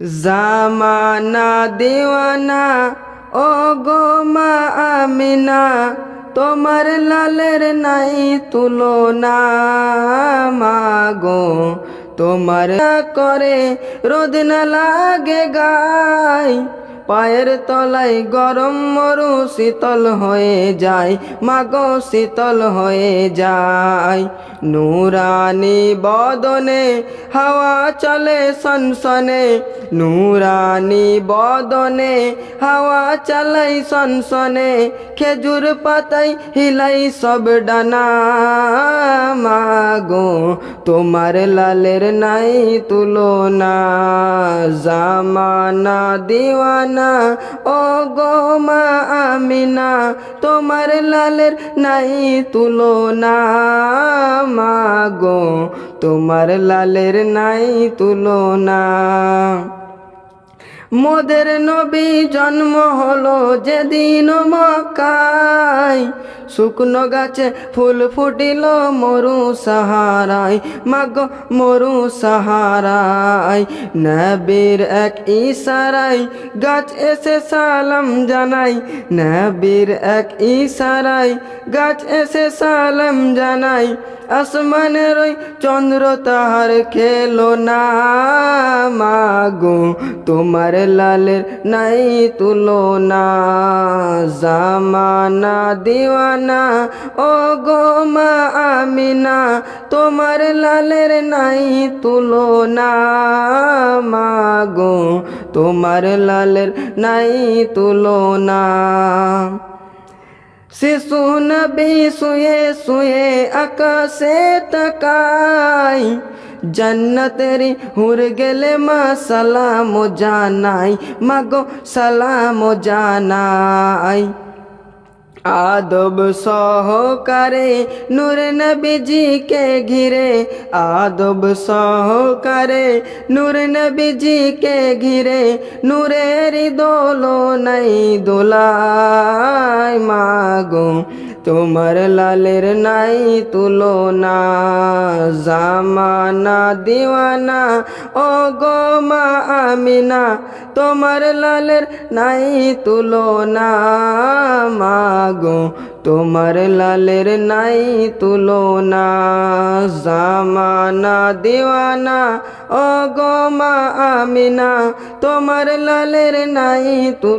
জামানা দেওয়ানা ও গো মা আমিনা, তোমার লালের নাই তুলনা মাগো তোমার করে রোদ না লাগে গায় পায়ের তলায় গরম মরু শীতল হয়ে যায়, মাগো শীতল হয়ে যায়। নুরানি বদনে হাওয়া চলে সনসনে, নুরানি বদনে হাওয়া চালাই সনসনে, খেজুর পাতাই হিলাই সব ডানা। মাগো, তোমার লালের নাই তুলনা, জামানা দিওয়ানা ও গো মা আমিনা, তোমার লালের নাই তুলনা মাগো তোমার লালের নাই তুলনা। মোদের নবী জন্ম হলো যেদিন মক্কায় শুকনো গাছে ফুল ফুটিল মরু সাহারায়, মাগ মরু সাহারায়। নবীর এক ইশারায় গাছ এসে সালাম জানাই নবীর এক ইশারায় গাছ এসে সালাম জানাই আসমানের ওই চন্দ্র তাহার খেলো না মাগো তোমার লালের নাই তুলনা। জামানা দিওয়ানা ও গো মা আমিনা, তোমার লালের নাই তুলনা। মাগো, তোমার লালের নাই তুলনা। শিশু নবী শুয়ে শুয়ে আকাশে তাকাই জন্নতেরি হুর গেলে মা সালাম জানাই, মাগো সালাম জানাই। আদব সহকারে নূর নবীজিকে ঘিরে, আদব সহকারে নূর নবীজিকে ঘিরে, নূরের দোলো নাই দোলাই মাগো। তোমার লালের নাই তুলনা, জামানা, দিওয়ানা ও গো মা আমিনা, তোমার লালের নাই তুলনা, মাগো, তোমার লালের নাই তুলনা, জামানা, দিওয়ানা ও গো মা আমিনা, তোমার লালের নাই তু